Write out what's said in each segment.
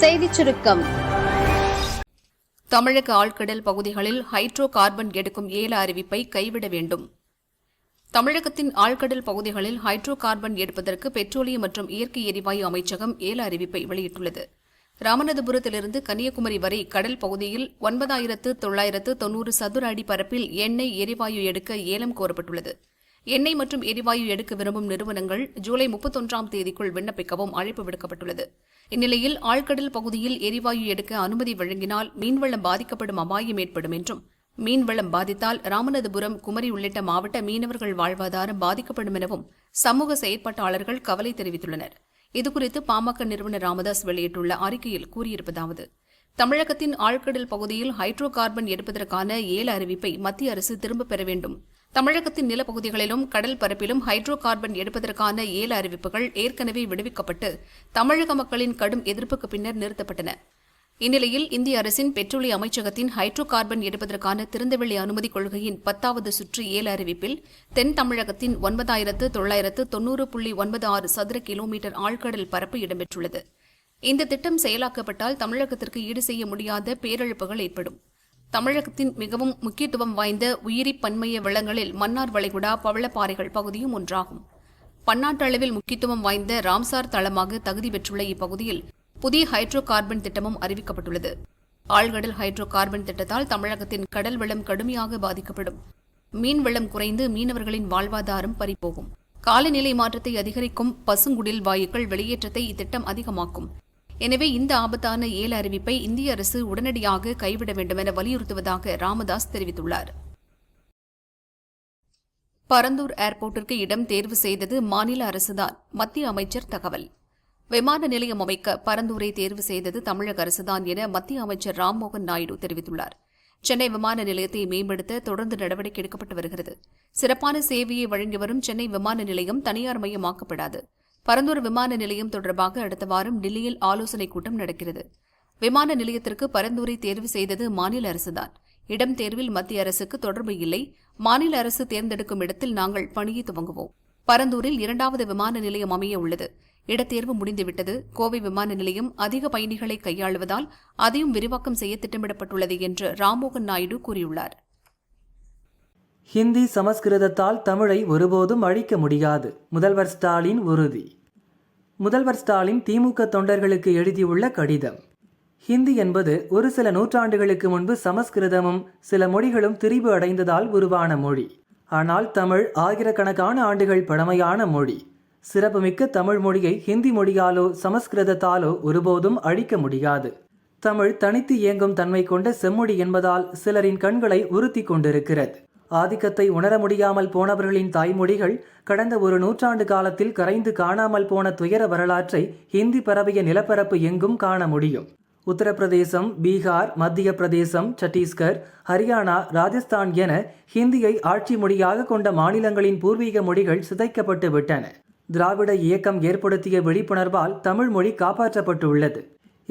செய்திச் சுருக்கம். தமிழக ஆழ்கடல் பகுதிகளில் ஹைட்ரோ கார்பன் எடுக்கும் ஏல அறிவிப்பை கைவிட வேண்டும். தமிழகத்தின் ஆழ்கடல் பகுதிகளில் ஹைட்ரோ கார்பன் எடுப்பதற்கு பெட்ரோலியம் மற்றும் இயற்கை எரிவாயு அமைச்சகம் ஏல அறிவிப்பை வெளியிட்டுள்ளது. ராமநாதபுரத்திலிருந்து கன்னியாகுமரி வரை கடல் பகுதியில் ஒன்பதாயிரத்து தொள்ளாயிரத்து தொன்னூறு சதுர அடி பரப்பில் எண்ணெய் எரிவாயு எடுக்க ஏலம் கோரப்பட்டுள்ளது. எண்ணெய் மற்றும் எரிவாயு எடுக்க விரும்பும் நிறுவனங்கள் ஜூலை முப்பத்தொன்றாம் தேதிக்குள் விண்ணப்பிக்கவும் அழைப்பு விடுக்கப்பட்டுள்ளது. இந்நிலையில் ஆழ்கடல் பகுதியில் எரிவாயு எடுக்க அனுமதி வழங்கினால் மீன்வளம் பாதிக்கப்படும் அபாயம் ஏற்படும் என்றும் மீன்வளம் பாதித்தால் ராமநாதபுரம் குமரி உள்ளிட்ட மாவட்ட மீனவர்கள் வாழ்வாதாரம் பாதிக்கப்படும் எனவும் சமூக செயற்பாட்டாளர்கள் கவலை தெரிவித்துள்ளனர். இதுகுறித்து பாமக நிறுவனர் ராமதாஸ் வெளியிட்டுள்ள அறிக்கையில் கூறியிருப்பதாவது தமிழகத்தின் ஆழ்கடல் பகுதியில் ஹைட்ரோ கார்பன் எடுப்பதற்கான ஏல அறிவிப்பை மத்திய அரசு திரும்பப் பெற வேண்டும். தமிழகத்தின் நிலப்பகுதிகளிலும் கடல் பரப்பிலும் ஹைட்ரோ கார்பன் எடுப்பதற்கான ஏல அறிவிப்புகள் ஏற்கனவே விடுவிக்கப்பட்டு தமிழக மக்களின் கடும் எதிர்ப்புக்கு பின்னர் நிறுத்தப்பட்டன. இந்நிலையில் இந்திய அரசின் பெட்ரோலிய அமைச்சகத்தின் ஹைட்ரோ கார்பன் எடுப்பதற்கான திறந்தவெளி அனுமதி கொள்கையின் பத்தாவது சுற்று ஏல அறிவிப்பில் தென் தமிழகத்தின் ஒன்பதாயிரத்து தொள்ளாயிரத்து தொன்னூறு புள்ளி ஒன்பது ஆறு சதுர கிலோமீட்டர் ஆழ்கடல் பரப்பு இடம்பெற்றுள்ளது. இந்த திட்டம் செயலாக்கப்பட்டால் தமிழகத்திற்கு ஈடு செய்ய முடியாத பேரிழப்புகள் ஏற்படும். தமிழகத்தின் மிகவும் முக்கியத்துவம் வாய்ந்த உயிரி பன்மைய வளங்களில் மன்னார் வளைகுடா பவளப்பாறைகள் பகுதியும் ஒன்றாகும். பன்னாட்டு அளவில் முக்கியத்துவம் வாய்ந்த ராம்சார் தளமாக தகுதி பெற்றுள்ள இப்பகுதியில் புதிய ஹைட்ரோ கார்பன் திட்டமும் அறிவிக்கப்பட்டுள்ளது. ஆழ்கடல் ஹைட்ரோ கார்பன் திட்டத்தால் தமிழகத்தின் கடல் வளம் கடுமையாக பாதிக்கப்படும். மீன் வளம் குறைந்து மீனவர்களின் வாழ்வாதாரம் பறிபோகும். காலநிலை மாற்றத்தை அதிகரிக்கும் பசுங்குடில் வாயுக்கள் வெளியேற்றத்தை இத்திட்டம் அதிகமாக்கும். எனவே இந்த ஆபத்தான ஏல அறிவிப்பை இந்திய அரசு உடனடியாக கைவிட வேண்டும் என வலியுறுத்துவதாக ராமதாஸ் தெரிவித்துள்ளார். பரந்தூர் ஏர்போர்ட்டிற்கு இடம் தேர்வு செய்தது மாநில அரசுதான். மத்திய அமைச்சர் தகவல். விமான நிலையம் அமைக்க பரந்தூரை தேர்வு செய்தது தமிழக அரசுதான் என மத்திய அமைச்சர் ராம்மோகன் நாயுடு தெரிவித்துள்ளார். சென்னை விமான நிலையத்தை மேம்படுத்த தொடர்ந்து நடவடிக்கை எடுக்கப்பட்டு வருகிறது. சிறப்பான சேவையை வழங்கி வரும் சென்னை விமான நிலையம் தனியார் மயமாக்கப்படாது. பரந்தூர் விமான நிலையம் தொடர்பாக அடுத்த வாரம் டெல்லியில் ஆலோசனைக் கூட்டம் நடக்கிறது. விமான நிலையத்திற்கு பரந்தூரை தேர்வு செய்தது மாநில அரசுதான். இடம் தேர்வில் மத்திய அரசுக்கு தொடர்பு இல்லை. மாநில அரசு தேர்ந்தெடுக்கும் இடத்தில் நாங்கள் பணியை துவங்குவோம். பரந்தூரில் இரண்டாவது விமான நிலையம் அமைய உள்ளது. இடத்தேர்வு முடிந்துவிட்டது. கோவை விமான நிலையம் அதிக பயணிகளை கையாளுவதால் அதையும் விரிவாக்கம் செய்ய திட்டமிடப்பட்டுள்ளது என்று ராம்மோகன் நாயுடு கூறியுள்ளார். ஹிந்தி சமஸ்கிருதத்தால் தமிழை ஒருபோதும் அழிக்க முடியாது. முதல்வர் ஸ்டாலின் உறுதி. முதல்வர் ஸ்டாலின் திமுக தொண்டர்களுக்கு எழுதியுள்ள கடிதம். ஹிந்தி என்பது ஒரு சில நூற்றாண்டுகளுக்கு முன்பு சமஸ்கிருதமும் சில மொழிகளும் திரிவு அடைந்ததால் உருவான மொழி. ஆனால் தமிழ் ஆயிரக்கணக்கான ஆண்டுகள் பழமையான மொழி. சிறப்புமிக்க தமிழ் மொழியை ஹிந்தி மொழியாலோ சமஸ்கிருதத்தாலோ ஒருபோதும் அழிக்க முடியாது. தமிழ் தனித்து இயங்கும் தன்மை கொண்ட செம்மொழி என்பதால் சிலரின் கண்களை உறுத்தி கொண்டிருக்கிறது. ஆதிக்கத்தை உணர முடியாமல் போனவர்களின் தாய்மொழிகள் கடந்த ஒரு நூற்றாண்டு காலத்தில் கரைந்து காணாமல் போன துயர வரலாற்றை ஹிந்தி பரவிய நிலப்பரப்பு எங்கும் காண முடியும். உத்தரப்பிரதேசம் பீகார் மத்திய பிரதேசம் சத்தீஸ்கர் ஹரியானா ராஜஸ்தான் என ஹிந்தியை ஆட்சி மொழியாக கொண்ட மாநிலங்களின் பூர்வீக மொழிகள் சிதைக்கப்பட்டு விட்டன. திராவிட இயக்கம் ஏற்படுத்திய விழிப்புணர்வால் தமிழ் மொழி காப்பாற்றப்பட்டுள்ளது.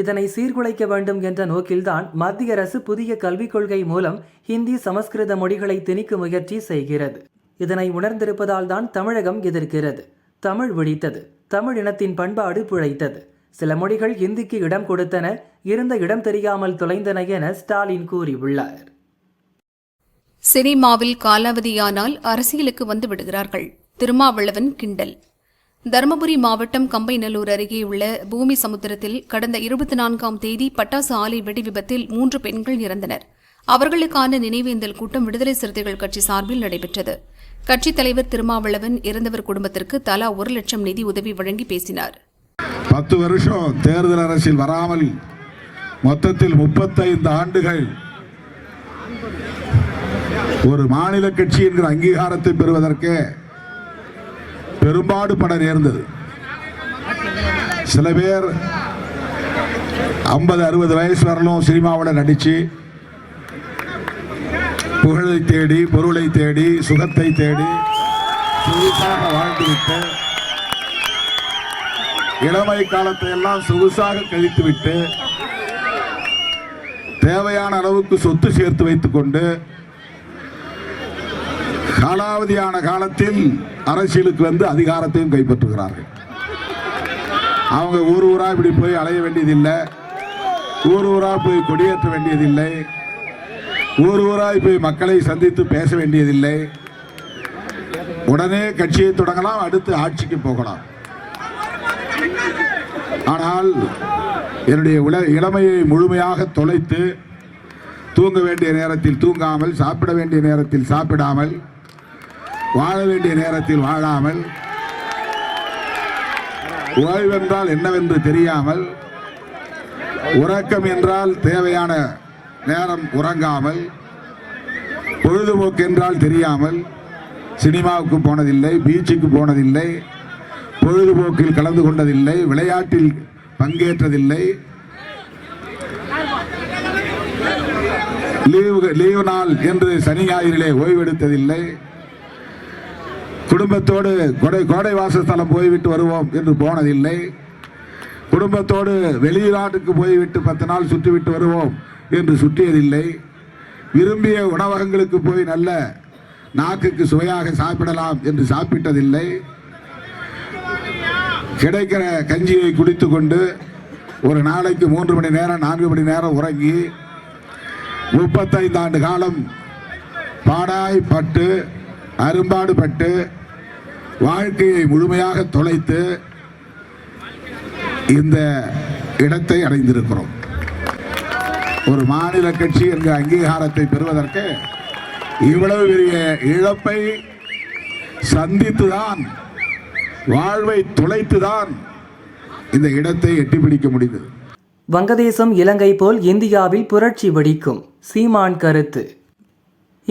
இதனை சீர்குலைக்க வேண்டும் என்ற நோக்கில்தான் மத்திய அரசு புதிய கல்விக் கொள்கை மூலம் ஹிந்தி சமஸ்கிருத மொழிகளை திணிக்கும் முயற்சி செய்கிறது. இதனை உணர்ந்திருப்பதால் தான் தமிழகம் எதிர்க்கிறது. தமிழ் விழித்தது. தமிழ் இனத்தின் பண்பாடு பிழைத்தது. சில மொழிகள் ஹிந்திக்கு இடம் கொடுத்தன. இருந்த இடம் தெரியாமல் தொலைந்தன என ஸ்டாலின் கூறியுள்ளார். சினிமாவில் காலாவதியானால் அரசியலுக்கு வந்து விடுகிறார்கள். திருமாவளவன் கிண்டல். தருமபுரி மாவட்டம் கம்பைநல்லூர் அருகே உள்ள பூமி சமுத்திரத்தில் கடந்த இருபத்தி நான்காம் தேதி பட்டாசு ஆலை வெடி விபத்தில் மூன்று பெண்கள் இறந்தனர். அவர்களுக்கான நினைவேந்தல் கூட்டம் விடுதலை சிறுத்தைகள் கட்சி சார்பில் நடைபெற்றது. கட்சித் தலைவர் திருமாவளவன் இறந்தவர் குடும்பத்திற்கு தலா ஒரு லட்சம் நிதி உதவி வழங்கி பேசினார். பத்து வருஷம் தேர்தல் அரசியல் வராமல் மொத்தத்தில் முப்பத்தைந்து ஆண்டுகள் ஒரு மாநில கட்சி என்கிற அங்கீகாரத்தை பெறுவதற்கு பெரும்பாடு பட நேர்ந்தது. சில பேர் ஐம்பது அறுபது வயசு வரலும் சினிமாவில் நடித்து புகழை தேடி பொருளை தேடி சுகத்தை தேடி சொகுசாக வாழ்ந்துவிட்டு இளமை காலத்தை எல்லாம் சொகுசாக கழித்துவிட்டு தேவையான அளவுக்கு சொத்து சேர்த்து வைத்துக் கொண்டு காலாவதியான காலத்தில் அரசியலுக்கு வந்து அதிகாரத்தையும் கைப்பற்றுகிறார்கள். அவங்க ஊர் ஊரா இப்படி போய் அலைய வேண்டியதில்லை. ஊர் ஊரா போய் கொடியேற்ற வேண்டியதில்லை. ஊர் ஊராக போய் மக்களை சந்தித்து பேச வேண்டியதில்லை. உடனே கட்சியை தொடங்கலாம் அடுத்து ஆட்சிக்கு போகலாம். ஆனால் என்னுடைய உல- இளமையை முழுமையாக தொலைத்து தூங்க வேண்டிய நேரத்தில் தூங்காமல் சாப்பிட வேண்டிய நேரத்தில் சாப்பிடாமல் வாழ வேண்டிய நேரத்தில் வாழாமல் ஓய்வென்றால் என்னவென்று தெரியாமல் உறக்கம் என்றால் தேவையான நேரம் உறங்காமல் பொழுதுபோக்கு என்றால் தெரியாமல் சினிமாவுக்கு போனதில்லை பீச்சுக்கு போனதில்லை பொழுதுபோக்கில் கலந்து கொண்டதில்லை விளையாட்டில் பங்கேற்றதில்லை. லீவு லீவு நாள் என்று சனி ஞாயிறிலே ஓய்வெடுத்ததில்லை. குடும்பத்தோடு கொடை கோடை வாசஸ்தலம் போய்விட்டு வருவோம் என்று போனதில்லை. குடும்பத்தோடு வெளிநாட்டுக்கு போய்விட்டு பத்து நாள் சுற்றிவிட்டு வருவோம் என்று சுற்றியதில்லை. விரும்பிய உணவகங்களுக்கு போய் நல்ல நாக்குக்கு சுவையாக சாப்பிடலாம் என்று சாப்பிட்டதில்லை. கிடைக்கிற கஞ்சியை குடித்துக்கொண்டு ஒரு நாளைக்கு மூன்று மணி நேரம் நான்கு மணி நேரம் உறங்கி முப்பத்தைந்து ஆண்டு காலம் பாடாய் பட்டு அரும்பாடு பட்டு வாழ்க்கையை முழுமையாக தொலைத்து இந்த இடத்தை அடைந்திருக்கிறோம். ஒரு மாநில கட்சி என்ற அங்கீகாரத்தை பெறுவதற்கு இவ்வளவு பெரிய இழப்பை சந்தித்துதான் வாழ்வை துளைத்துதான் இந்த இடத்தை எட்டி பிடிக்க முடிந்தது. வங்கதேசம் இலங்கை போல் இந்தியாவில் புரட்சி வெடிக்கும். சீமான் கருத்து.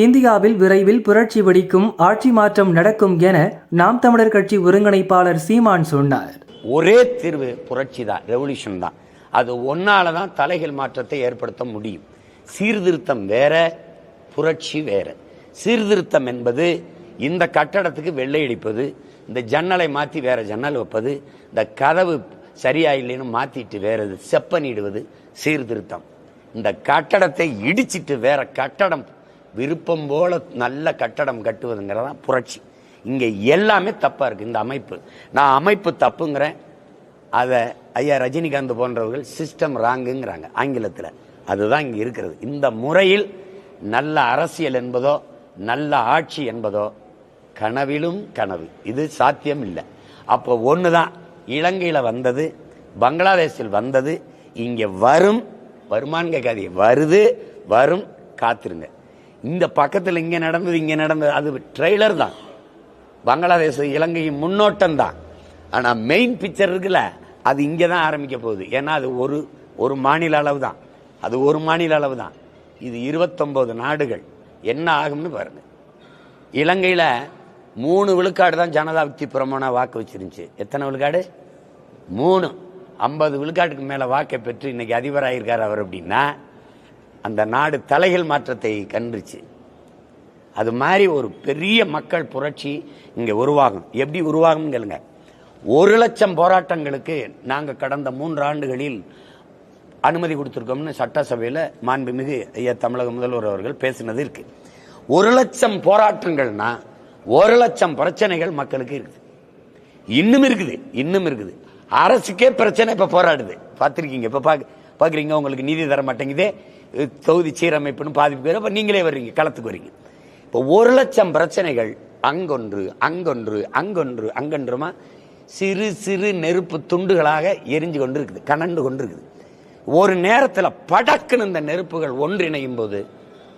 இந்தியாவில் விரைவில் புரட்சி வெடிக்கும் ஆட்சி மாற்றம் நடக்கும் என நாம் தமிழர் கட்சி ஒருங்கிணைப்பாளர் சீமான் சொன்னார். ஒரே தீர்வு புரட்சி தான் ரெவல்யூஷன் தான். அது ஒன்னால தான் தலைகள் மாற்றத்தை ஏற்படுத்த முடியும். சீர்திருத்தம் வேற புரட்சி வேற. சீர்திருத்தம் என்பது இந்த கட்டடத்துக்கு வெள்ளை அடிப்பது இந்த ஜன்னலை மாற்றி வேற ஜன்னல் வைப்பது இந்த கதவு சரியா இல்லைன்னு மாற்றிட்டு வேற செப்பனிடுவது சீர்திருத்தம். இந்த கட்டடத்தை இடிச்சிட்டு வேற கட்டடம் விருப்பம் போல நல்ல கட்டடம் கட்டுவதுங்கிறதான் புரட்சி. இங்க எல்லாமே தப்பா இருக்கு இந்த அமைப்பு. நான் அமைப்பு தப்புங்கிறேன். அதை ஐயா ரஜினிகாந்த் போன்றவர்கள் சிஸ்டம் ராங்குங்கிறாங்க ஆங்கிலத்தில். அதுதான் இங்க இருக்கிறது. இந்த முறையில் நல்ல அரசியல் என்பதோ நல்ல ஆட்சி என்பதோ கனவிலும் கனவு. இது சாத்தியம் இல்லை அப்போ ஒன்று தான் இலங்கையில் வந்தது பங்களாதேஷில் வந்தது இங்கே வரும் வருமானு கேட்காதீங்க வருது வரும் காத்திருங்க. இந்த பக்கத்தில் இங்கே நடந்தது இங்கே நடந்தது. அது ட்ரெய்லர் தான். பங்களாதேஷ் இலங்கையின் முன்னோட்டம் தான். ஆனால் மெயின் பிக்சர் இருக்குல்ல அது இங்கே தான் ஆரம்பிக்க போகுது. ஏன்னா அது ஒரு ஒரு மாநில அளவு தான் அது ஒரு மாநில அளவு தான் இது இருபத்தொம்போது நாடுகள். என்ன ஆகும்னு பாருங்க. இலங்கையில் மூணு விழுக்காடு தான் ஜனதா விக்தி பிரமாண வாக்கு வச்சிருந்துச்சு. எத்தனை விழுக்காடு? மூணு. ஐம்பது விழுக்காட்டுக்கு மேலே வாக்கை பெற்று இன்னைக்கு அதிபராயிருக்கார் அவர் அப்படின்னா அந்த நாடு தலைகள் மாற்றத்தை கண்டுச்சு. அது மாதிரி ஒரு பெரிய மக்கள் புரட்சி இங்கே உருவாகும். எப்படி உருவாகும் கேளுங்க. ஒரு லட்சம் போராட்டங்களுக்கு நாங்கள் கடந்த மூன்று ஆண்டுகளில் அனுமதி கொடுத்துருக்கோம்னு சட்டசபையில் மாண்புமிகு ஐயா தமிழக முதல்வர் அவர்கள் பேசினது இருக்கு. ஒரு லட்சம் போராட்டங்கள்னா ஒரு லட்சம் பிரச்சனைகள் மக்களுக்கு இருக்குது. இன்னும் இருக்குது இன்னும் இருக்குது. அரசுக்கே பிரச்சனை இப்போ போராடுது. பார்த்துருக்கீங்க இப்போ பார்க்க பார்க்குறீங்க உங்களுக்கு நீதி தர மாட்டேங்குதே. தொகுதி சீரமைப்புன்னு பாதிப்பு பேர் அப்ப நீங்களே வர்றீங்க களத்துக்கு வர்றீங்க. இப்போ ஒரு லட்சம் பிரச்சனைகள் அங்கொன்று அங்கொன்று அங்கொன்று அங்கொன்றுமா சிறு சிறு நெருப்பு துண்டுகளாக எரிஞ்சு கொண்டு இருக்குது கனண்டு கொண்டு இருக்குது ஒரு நேரத்தில் படக்குன்னு இந்த நெருப்புகள் ஒன்றிணையும் போது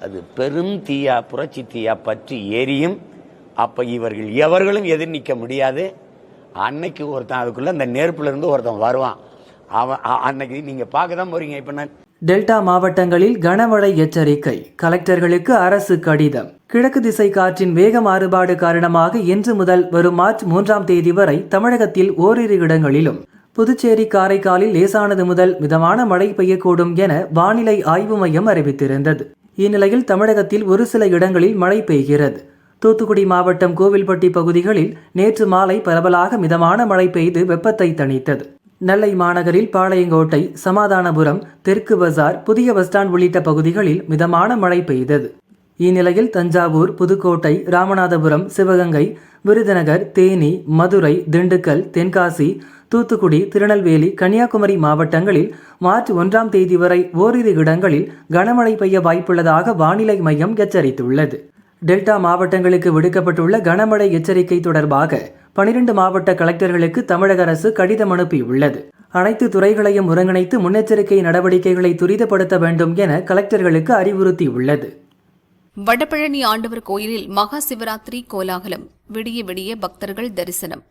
அது பெரும் தீயா புரட்சி தீயா பற்றி எரியும். அப்போ இவர்கள் எவர்களும் எதிர் நிற்க முடியாது. அன்னைக்கு ஒருத்தன் அதுக்குள்ளே அந்த நெருப்புலேருந்து ஒருத்தன் வருவான். அவன் அன்னைக்கு நீங்கள் பார்க்க தான் போகிறீங்க இப்போ நான் டெல்டா மாவட்டங்களில் கனமழை எச்சரிக்கை. கலெக்டர்களுக்கு அரசு கடிதம். கிழக்கு திசை காற்றின் வேக மாறுபாடு காரணமாக இன்று முதல் வரும் மார்ச் மூன்றாம் தேதி வரை தமிழகத்தில் ஓரிரு இடங்களிலும் புதுச்சேரி காரைக்காலில் லேசானது முதல் மிதமான மழை பெய்யக்கூடும் என வானிலை ஆய்வு மையம் அறிவித்திருந்தது. இந்நிலையில் தமிழகத்தில் ஒரு சில இடங்களில் மழை பெய்கிறது. தூத்துக்குடி மாவட்டம் கோவில்பட்டி பகுதிகளில் நேற்று மாலை பரவலாக மிதமான மழை பெய்து வெப்பத்தை தணித்தது. நெல்லை மாநகரில் பாளையங்கோட்டை சமாதானபுரம் தெற்கு பஜார் புதிய பஸ் ஸ்டாண்ட் உள்ளிட்ட பகுதிகளில் மிதமான மழை பெய்தது. இந்நிலையில் தஞ்சாவூர் புதுக்கோட்டை ராமநாதபுரம் சிவகங்கை விருதுநகர் தேனி மதுரை திண்டுக்கல் தென்காசி தூத்துக்குடி திருநெல்வேலி கன்னியாகுமரி மாவட்டங்களில் மார்ச் ஒன்றாம் தேதி வரை ஓரிரு இடங்களில் கனமழை பெய்ய வாய்ப்புள்ளதாக வானிலை மையம் எச்சரித்துள்ளது. டெல்டா மாவட்டங்களுக்கு விடுக்கப்பட்டுள்ள கனமழை எச்சரிக்கை தொடர்பாக பனிரெண்டு மாவட்ட கலெக்டர்களுக்கு தமிழக அரசு கடிதம் அனுப்பியுள்ளது. அனைத்து துறைகளையும் ஒருங்கிணைத்து முன்னெச்சரிக்கை நடவடிக்கைகளை துரிதப்படுத்த வேண்டும் என கலெக்டர்களுக்கு அறிவுறுத்தியுள்ளது. வடபழனி ஆண்டவர் கோயிலில் மகா சிவராத்திரி கோலாகலம். விடிய விடிய பக்தர்கள் தரிசனம்.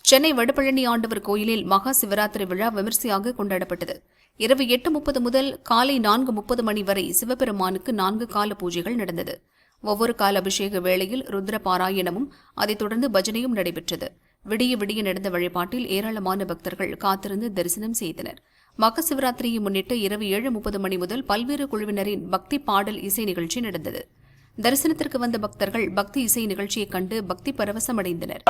சென்னை வடபழனி ஆண்டவர் கோயிலில் மகா சிவராத்திரி விழா விமர்சையாக கொண்டாடப்பட்டது. இரவு எட்டு முப்பது முதல் காலை நான்கு முப்பது மணி வரை சிவபெருமானுக்கு நான்கு கால பூஜைகள் நடந்தது. ஒவ்வொரு கால அபிஷேக வேளையில் ருத்ர பாராயணமும் அதைத் தொடர்ந்து பஜனையும் நடைபெற்றது விடிய விடிய நடந்த வழிபாட்டில் ஏராளமான பக்தர்கள் காத்திருந்து தரிசனம் செய்தனர் மக சிவராத்திரியை முன்னிட்டு இரவு ஏழு முப்பது மணி முதல் பல்வேறு குழுவினரின் பக்தி பாடல் இசை நிகழ்ச்சி நடந்தது தரிசனத்திற்கு வந்த பக்தர்கள் பக்தி இசை நிகழ்ச்சியைக் கண்டு பக்தி பரவசமடைந்தனர்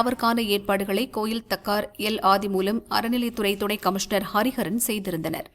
விழாவிற்கான ஏற்பாடுகளை கோயில் தக்கார் எல் ஆதி மூலம் அறநிலைத்துறை துணை கமிஷனர் ஹரிஹரன் செய்திருந்தனர்.